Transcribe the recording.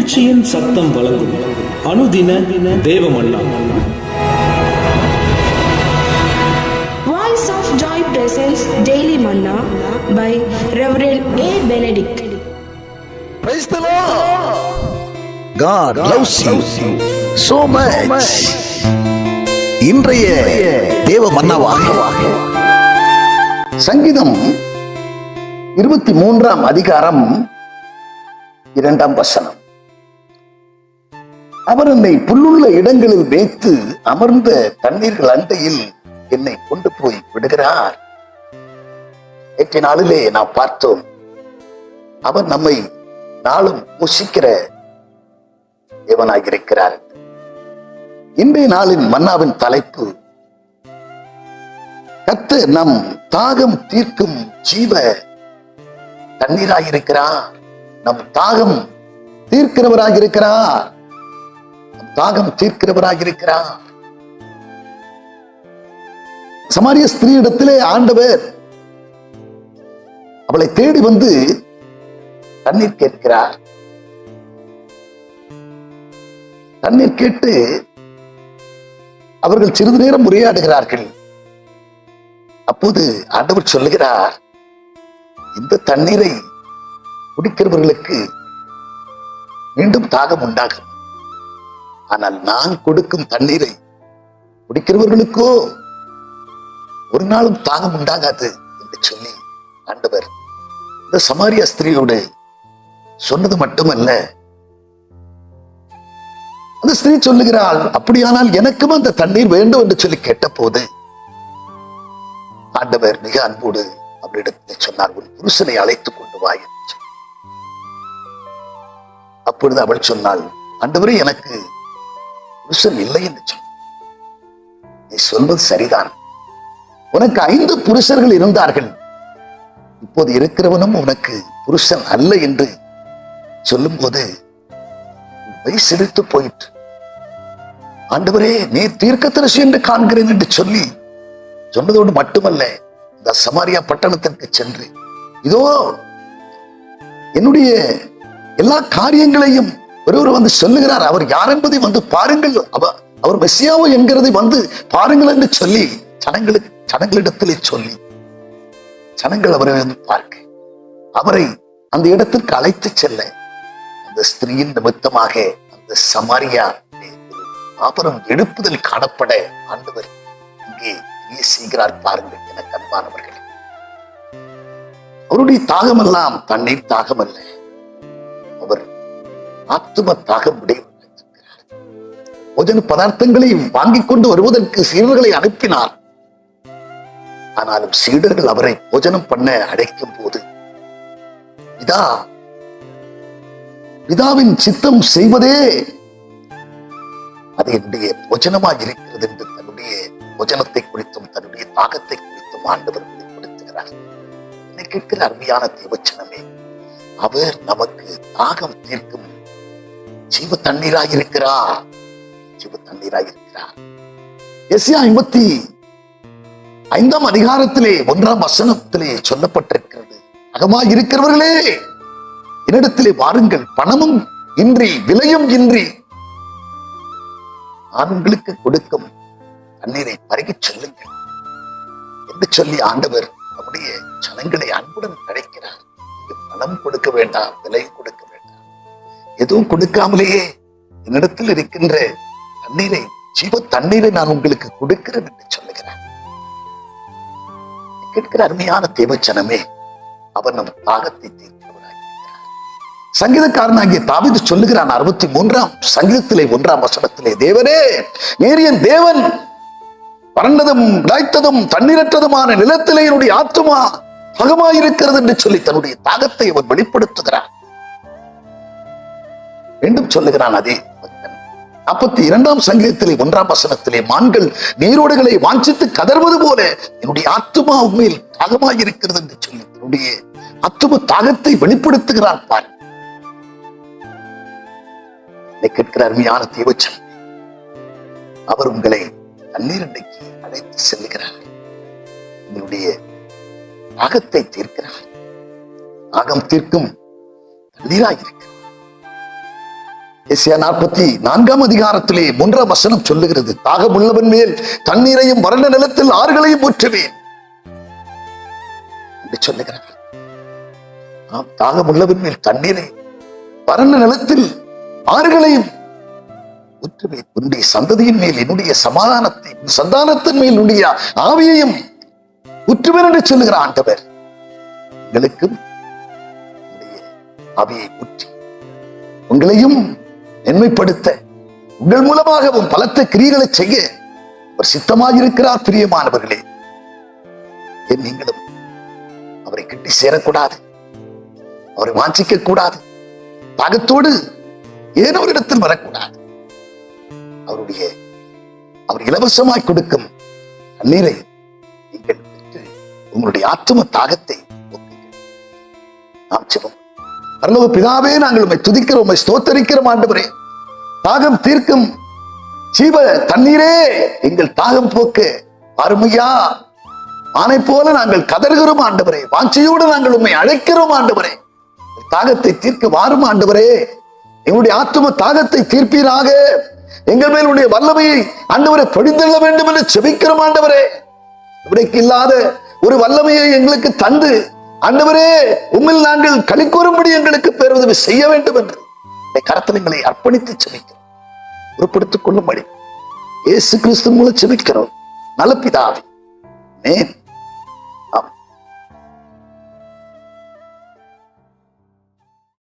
மகிழ்ச்சியின் சத்தம் வழங்கும் அனுதின Joy presents Daily Manna by Reverend A. Benedict. Praise the Lord. God loves you so much. இன்றைய தேவ மன்னவாக சங்கீதம் இருபத்தி மூன்றாம் அதிகாரம் இரண்டாம் வசனம் அவர் என்னை புல்லுள்ள இடங்களில் வைத்து அமர்ந்த தண்ணீர்கள் அண்டையில் என்னை கொண்டு போய் விடுகிறார். நேற்றைய நாளிலே நாம் பார்த்தோம் அவர் நம்மை நாளும் முசிக்கிற தேவனாயிருக்கிறார். இன்றைய நாளின் மன்னாவின் தலைப்பு கத்து நம் தாகம் தீர்க்கும் ஜீவ தண்ணீராக இருக்கிறார் நம் தாகம் தீர்க்கிறவராக இருக்கிறார் தாகம் தீர்க்கிறவராக இருக்கிறார் சமாரிய ஸ்திரீ இடத்திலே ஆண்டவர் அவளை தேடி வந்து தண்ணீர் கேட்கிறார். தண்ணீர் கேட்டு அவர்கள் சிறிது நேரம் உரையாடுகிறார்கள். அப்போது ஆண்டவர் சொல்லுகிறார் இந்த தண்ணீரை குடிக்கிறவர்களுக்கு மீண்டும் தாகம் உண்டாகும். ஆனால் நான் கொடுக்கும் தண்ணீரை குடிக்கிறவர்களுக்கோ ஒரு நாளும் தாகம் உண்டாகாது என்று சொல்லி ஆண்டவர் இந்த சமாரியா ஸ்திரீயோடு சொன்னது மட்டுமல்ல. அந்த ஸ்திரீ சொல்லுகிறாள் அப்படியானால் எனக்கும் அந்த தண்ணீர் வேண்டும் என்று சொல்லி கேட்ட போது ஆண்டவர் மிக அன்போடு அவரிடத்தில் சொன்னார் உன் புருஷனை அழைத்துக் கொண்டு வா என்று அப்பொழுது அவள் சொன்னாள் ஆண்டவரே எனக்கு புருஷன் இல்லை என்று நீ சொல்வது சரிதான். உனக்கு ஐந்து புருஷர்கள் இருந்தார்கள். இப்போது இருக்கிறவனும் உனக்கு புருஷன் அல்ல என்று சொல்லும் போது செலுத்து போயிற்று. ஆண்டவரே நீ தீர்க்கதரிசி என்று காண்கிறேன் என்று சொல்லி சொன்னதோடு மட்டுமல்ல இந்த சமாரியா பட்டணத்திற்கு சென்று இதோ என்னுடைய எல்லா காரியங்களையும் ஒருவர் வந்து சொல்லுகிறார் அவர் யார் என்பதை வந்து பாருங்கள். அவர் மெஸ்ஸியாவோ என்கிறதை வந்து பாருங்கள் என்று சொல்லி ஜனங்களுக்கு ஜனங்களிடத்திலே சொல்லி ஜனங்கள் அவரை வந்து பார்க்க. அவரை அந்த இடத்திற்கு அழைத்து செல்ல அந்த ஸ்திரீயின் நிமித்தமாக அந்த சமாரியா அப்புறம் எழுப்புதல் காணப்பட ஆண்டவர் இங்கே செய்கிறார் பாருங்கள் என கண்பானவர்களே அவருடைய தாகமெல்லாம் தண்ணீர் தாகம் ஆத்தும தாகம் உடையவர்கள் போஜன பதார்த்தங்களை வாங்கிக் கொண்டு வருவதற்கு சீடர்களை அனுப்பினார். ஆனாலும் சீடர்கள் அவரை போஜனம் பண்ண அழைக்கும் போது இதா பிதாவின் சித்தம் செய்வதே அது என்னுடைய போஜனமாக இருக்கிறது என்று தன்னுடைய போஜனத்தை குறித்தும் தன்னுடைய தாகத்தை குறித்தும் ஆண்டவர் வெளிப்படுத்துகிறார். என்னை கேட்கிற அருமையான தேவச்சனமே அவர் நமக்கு தாகம் தீர்க்கும் ஜீவ தண்ணீராக இருக்கிறார். ஜீவ தண்ணீராக இருக்கிறார். எஸ்யா ஐம்பத்தி ஐந்தாம் அதிகாரத்திலே ஒன்றாம் வசனத்திலே சொல்லப்பட்டிருக்கிறது. அகமாக இருக்கிறவர்களே என்னிடத்திலே வாருங்கள். பணமும் இன்றி விலையும் இன்றி நான் உங்களுக்கு கொடுக்கும் தண்ணீரை பருகிச் சொல்லுங்கள் என்று சொல்லி ஆண்டவர் நம்முடைய ஜனங்களை அன்புடன் கிடைக்கிறார் பணம் கொடுக்க வேண்டாம் விலை கொடுக்க எதுவும் கொடுக்காமலேயே என்னிடத்தில் இருக்கின்ற தண்ணீரை ஜீவ தண்ணீரை நான் உங்களுக்கு கொடுக்கிறேன் என்று சொல்லுகிறேன். கேட்கிற அருமையான தேவச்சனமே அவர் நம் தாகத்தை தீர்க்கிறவராக சங்கீதக்காரனாகிய தாவீது சொல்லுகிறான் அறுபத்தி மூன்றாம் சங்கீதத்திலே ஒன்றாம் வசனத்திலே தேவனே நேரியன் தேவன். வறண்டதும் விளைத்ததும் தண்ணீரற்றதுமான நிலத்திலே என்னுடைய ஆத்துமா தகமாயிருக்கிறது என்று சொல்லி தன்னுடைய தாகத்தை அவர் வெளிப்படுத்துகிறார். மீண்டும் சொல்லுகிறான் அதே நாற்பத்தி இரண்டாம் சங்கீதத்திலே ஒன்றாம் வசனத்திலே மான்கள் நீரோடுகளை வாஞ்சித்து கதர்வது போல என்னுடைய ஆத்துமா உண்மையில் தாகமாக இருக்கிறது என்று சொல்லி என்னுடைய ஆத்தும தாகத்தை வெளிப்படுத்துகிறார் பார் கேட்கிற அருமையான தேவச்சன் அவர் உங்களை தண்ணீரண்டைக்கு அழைத்து செல்லுகிறார். உங்களுடைய தாகத்தை தீர்க்கிறார். தாகம் தீர்க்கும் தண்ணீராக இருக்கிறார் எஸ்யா நாற்பத்தி நான்காம் அதிகாரத்திலே மூன்றாம் வசனம் சொல்லுகிறது தாகமுள்ளவன் மேல் தண்ணீரையும் வறண்ட நிலத்தில் ஆறுகளையும் ஊற்றுவேன். என்று சொல்லுகிறார்கள். ஆம் தாகமுள்ளவன் மேல் தண்ணீரை வறண்ட நிலத்தில் ஆறுகளையும் ஊற்றுவேன். உன்னுடைய சந்ததியின் மேல் என்னுடைய சமாதானத்தை சந்தானத்தின் மேல் உன்னுடைய ஆவியையும் ஊற்றுவேன் என்று சொல்லுகிற ஆண்டவர். உங்களுக்கும் ஆவியை ஊற்றி உங்களையும் மென்மைப்படுத்த உங்கள் மூலமாகவும் பலத்த கிரியைகளை செய்ய அவர் சித்தமாக இருக்கிறார் பிரியமானவர்களே. என் நீங்களும் அவரை கிட்டி சேரக்கூடாது? அவரை வாஞ்சிக்க கூடாது தாகத்தோடு ஏன் அவரிடத்தில் வரக்கூடாது. அவருடைய அவர் இலவசமாய் கொடுக்கும் தண்ணீரை நீங்கள் பெற்று உங்களுடைய ஆத்தும தாகத்தை நாம் ஜெபம் பரலோக பிதாவே நாங்கள் உம்மை துதிக்கிறோம் உம்மை ஸ்தோத்தரிக்கிறோம் ஆண்டவரே. தாகம் தீர்க்கும் ஜீவ தண்ணீரே எங்கள் தாகம் போக்கு. அருமையா. ஆனை போல நாங்கள் கதறுகிறோம் ஆண்டவரே. வாஞ்சையோடு நாங்கள் உம்மை அழைக்கிறோம் ஆண்டவரே. தாகத்தை தீர்க்க வாரும் ஆண்டவரே. எங்களுடைய ஆத்தும தாகத்தை தீர்ப்பீராக. எங்கள் மேல் உடைய வல்லமையை ஆண்டவரை பொழிந்துள்ள வேண்டும் என்று செபிக்கிறோம் ஆண்டவரே. இவருக்கு இல்லாத ஒரு வல்லமையை எங்களுக்கு தந்து ஆண்டவரே உம்மில் நாங்கள் களி கூறும்படி எங்களுக்கு பேருதவி செய்ய வேண்டும் என்று கரத்தனங்களை அர்ப்பணித்து செபிக்கிறோம். உருப்படுத்திக் கொள்ளும்படி. இயேசு கிறிஸ்து மூலம் செபிக்கிறோம். நல்ல பிதாவே. ஆமென்.